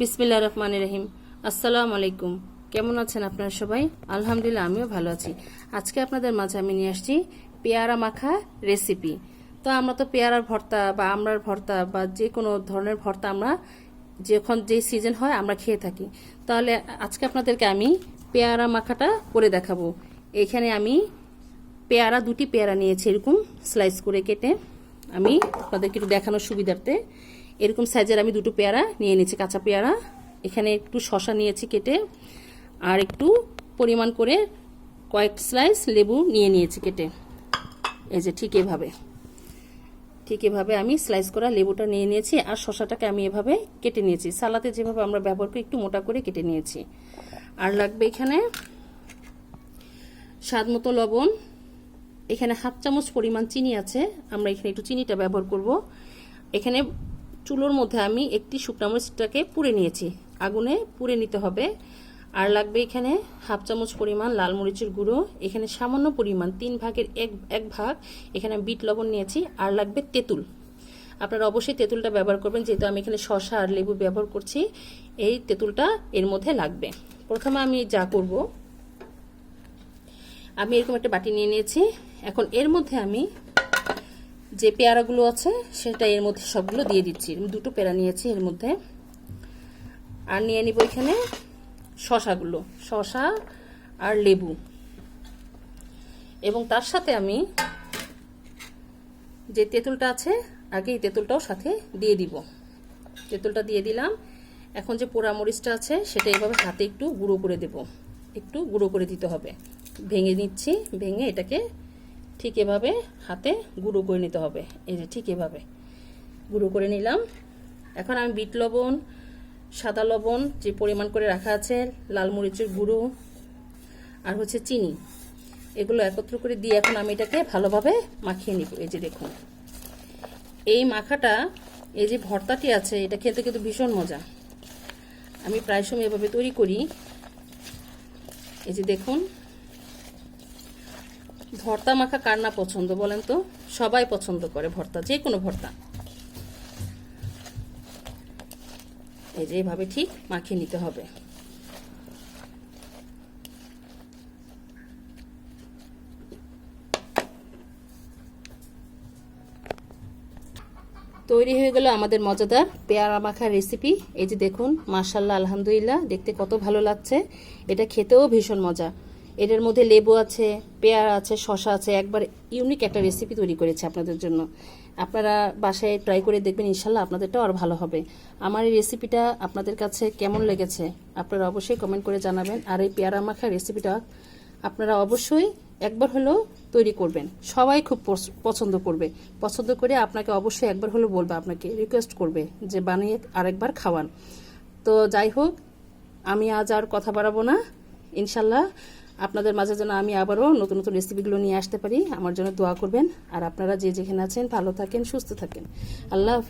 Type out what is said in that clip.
বিসমিল্লা রহমান রহিম। আসসালামু আলাইকুম। কেমন আছেন আপনারা সবাই? আলহামদুলিল্লাহ, আমিও ভালো আছি। আজকে আপনাদের মাঝে আমি নিয়ে আসছি পেয়ারা মাখা রেসিপি তো আমরা তো পেয়ারার ভর্তা বা আমরার ভর্তা বা যে কোনো ধরনের ভর্তা আমরা যখন যে সিজন হয় আমরা খেয়ে থাকি। তাহলে আজকে আপনাদেরকে আমি পেয়ারা মাখাটা করে দেখাবো। এখানে আমি পেয়ারা, দুটি পেয়ারা নিয়েছি এরকম স্লাইস করে কেটে। আমি আপনাদেরকে একটু দেখানোর সুবিধার্থে। এরকম সাইজের আমি দুটো পেয়ারা নিয়ে নিয়েছি, কাঁচা পেয়ারা। এখানে একটু শশা নিয়েছি কেটে, আর একটু পরিমাণ করে কয়েক স্লাইস লেবু নিয়ে নিয়েছি কেটে। এই যে ঠিক এভাবে ঠিক এভাবে আমি স্লাইস করা লেবুটা নিয়ে নিয়েছি, আর শশাটাকে আমি এভাবে কেটে নিয়েছি। সালাতে যেভাবে আমরা ব্যবহার করি, একটু মোটা করে কেটে নিয়েছি। আর লাগবে এখানে স্বাদ মতো লবণ। এখানে হাফ চামচ পরিমাণ চিনি আছে, আমরা এখানে একটু চিনিটা ব্যবহার করব। এখানে চুলোর মধ্যে আমি একটি শুকনো মরিচটাকে পুড়ে নিয়েছি। আগুনে পুড়ে নিতে হবে। আর লাগবে এখানে হাফ চামচ পরিমাণ লাল মরিচের গুঁড়ো, এখানে সামান্য পরিমাণ তিন ভাগের এক এক ভাগ এখানে বিট লবণ নিয়েছি, আর লাগবে তেঁতুল। আপনারা অবশ্যই তেঁতুলটা ব্যবহার করবেন, যেহেতু আমি এখানে শশা আর লেবু ব্যবহার করছি, এই তেঁতুলটা এর মধ্যে লাগবে। প্রথমে আমি যা করব, আমি এরকম একটা বাটি নিয়ে নিয়েছি। এখন এর মধ্যে আমি যে পেয়ারাগুলো আছে, সেটা এর মধ্যে সবগুলো দিয়ে দিচ্ছি। দুটো পেয়ারা নিয়েছি এর মধ্যে। আর নিয়ে নিব এখানে শশাগুলো, শশা আর লেবু। এবং তার সাথে আমি যে তেঁতুলটা আছে, আগে এই তেঁতুলটাও সাথে দিয়ে দিব। তেঁতুলটা দিয়ে দিলাম। এখন যে পোড়া মরিচটা আছে, সেটা এইভাবে হাতে একটু গুঁড়ো করে দেব। একটু গুঁড়ো করে দিতে হবে। ভেঙে নিচ্ছি, ভেঙে এটাকে ঠিক এভাবে হাতে গুঁড়ো করে নিতে হবে। এই যে ঠিক এভাবে গুঁড়ো করে নিলাম। এখন আমি বিট লবণ, সাদা লবণ যে পরিমাণ করে রাখা আছে, লাল মরিচের গুঁড়ো আর হচ্ছে চিনি, এগুলো একত্র করে দিয়ে এখন আমি এটাকে ভালোভাবে মাখিয়ে নিব। এই যে দেখুন, এই মাখাটা, এই যে ভর্তাটি আছে, এটা খেতে কিন্তু ভীষণ মজা। আমি প্রায় সময় এভাবে তৈরি করি। এই যে দেখুন ভর্তা মাখা কার না পছন্দ বলেন তো? সবাই পছন্দ করে ভর্তা, যে কোনো ভর্তা। এই যে এভাবে ঠিক মাখিয়ে নিতে হবে। তৈরি হয়ে গেল আমাদের মজাদার পেয়ারা মাখার রেসিপি। এই যে দেখুন মাশাল্লাহ আলহামদুলিল্লাহ, দেখতে কত ভালো লাগছে। এটা খেতেও ভীষণ মজা। এটার মধ্যে লেবু আছে, পেয়ারা আছে শশা আছে। একবার ইউনিক একটা রেসিপি তৈরি করেছে আপনাদের জন্য। আপনারা বাসায় ট্রাই করে দেখবেন, ইনশাল্লাহ আপনাদেরটাও আর ভালো হবে। আমার এই রেসিপিটা আপনাদের কাছে কেমন লেগেছে, আপনারা অবশ্যই কমেন্ট করে জানাবেন। আর এই পেয়ারা মাখার রেসিপিটা আপনারা অবশ্যই একবার হলেও তৈরি করবেন। সবাই খুব পছ- পছন্দ করবে। পছন্দ করে আপনাকে অবশ্যই একবার হলেও বলবে, আপনাকে রিকোয়েস্ট করবে যে বানিয়ে আরেকবার খাওয়ান। তো যাই হোক, আমি আজ আর কথা বাড়াবো না। ইনশাল্লাহ আপনাদের মাঝে যেন আমি আবারও নতুন নতুন রেসিপিগুলো নিয়ে আসতে পারি, আমার জন্য দোয়া করবেন আর আপনারা যে যেখানে আছেন, ভালো থাকেন, সুস্থ থাকেন আল্লাহ।